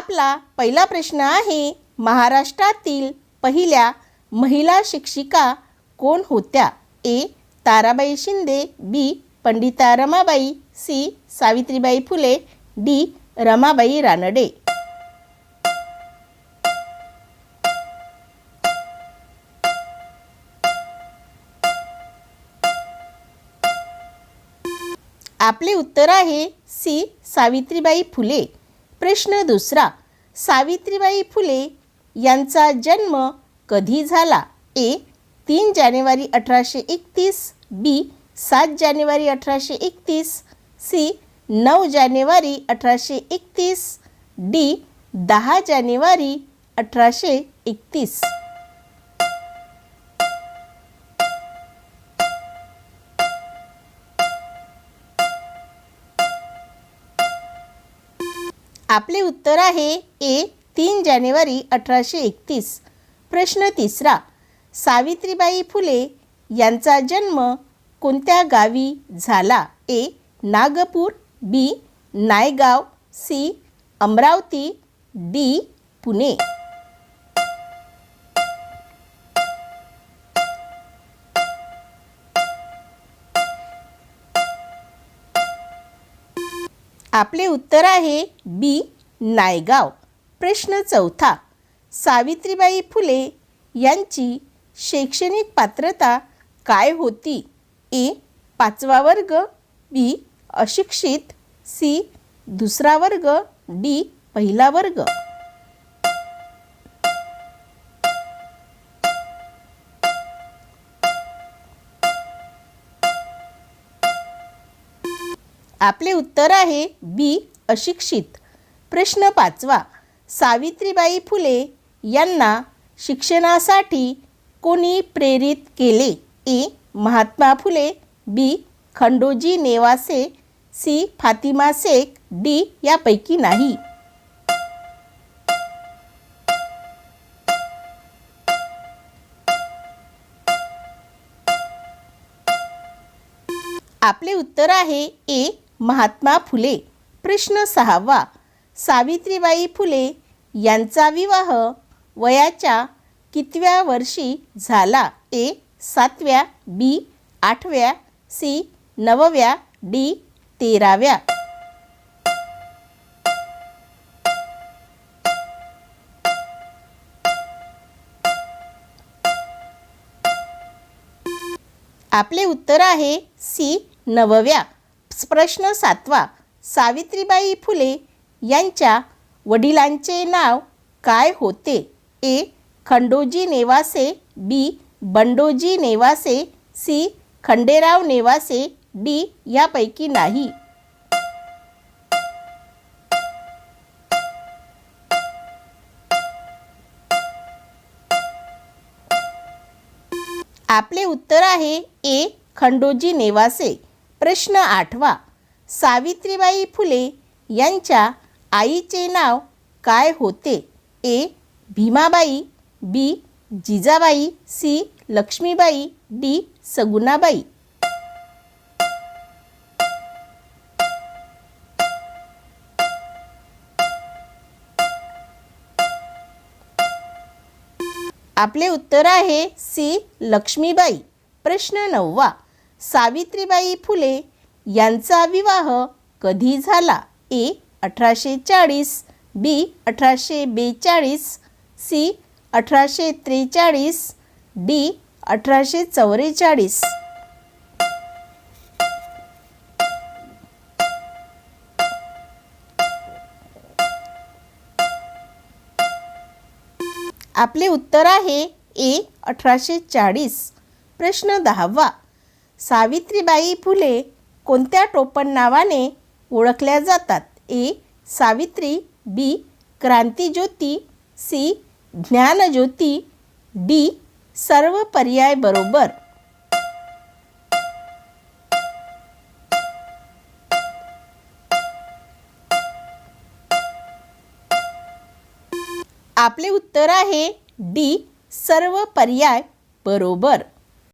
आपला पहिला प्रश्न आहे महाराष्ट्रातील पहिल्या महिला शिक्षिका कोण होत्या? A. Tarabai Shinde B. Pandita Ramabai C. Savitribai Phule D. Ramabai Ranade. आपले उत्तर आहे सी. सावित्रीबाई फुले. प्रश्न दुसरा सावित्रीबाई फुले यांचा जन्म कधी झाला? ए. तीन जानेवारी अठराशे एकतीस. बी. सात जानेवारी अठराशे एकतीस. सी. नऊ जानेवारी अठराशे एकतीस. डी. दहा जानेवारी अठराशे एकतीस. आपले उत्तर आहे ए तीन जानेवारी अठराशे एकतीस. प्रश्न तिसरा सावित्रीबाई फुले यांचा जन्म कोणत्या गावी झाला? A Nagpur B Naigaon C Amravati D Pune. आपले उत्तर आहे बी नायगाव. प्रश्न चौथा सावित्रीबाई फुले यांची शैक्षणिक पात्रता काय होती? ए पाचवा वर्ग बी अशिक्षित सी दुसरा वर्ग डी पहिला वर्ग. आपले उत्तर आहे बी अशिक्षित. प्रश्न पाचवा सावित्रीबाई फुले यांना शिक्षणासाठी कोणी प्रेरित केले? A Mahatma Phule B Khandoji Nevase C Fatima Shaikh D यापैकी नाही. आपले उत्तर आहे ए महात्मा फुले. प्रश्न सहावा. सावित्रीबाई फुले यांचा विवाह वयाच्या कितव्या वर्षी झाला? ए सातव्या बी आठव्या सी नवव्या डी तेराव्या. आपले उत्तर आहे सी नवव्या. प्रश्न सातवा सावित्रीबाई फुले यांच्या वडिलांचे नाव काय होते? A. Khandoji Nevase B. Bandoji Nevase C. Khanderao Nevase D. यापैकी नाही. आपले उत्तर आहे ए. खंडोजी नेवासे. प्रश्न आठवा. सावित्रीबाई फुले यांच्या आईचे नाव काय होते? A. Bhimabai B. Jijabai C. Lakshmibai D. Sagunabai. आपले उत्तर आहे सी. लक्ष्मीबाई. प्रश्न नववा. सावित्रीबाई फुले यांचा विवाह कधी झाला? ए अठराशे चाळीस बी अठराशे बेचाळीस सी अठराशे त्रेचाळीस डी अठराशे चौवेचाळीस आपले उत्तर आहे ए अठराशे चाळीस प्रश्न दहावा. सावित्रीबाई फुले कोणत्या टोपण नावाने ओळखल्या जातात? ए. सावित्री बी. क्रांतीज्योती सी. ज्ञानज्योती डी. सर्व पर्याय बरोबर. आपले उत्तर आहे डी. सर्व पर्याय बरोबर.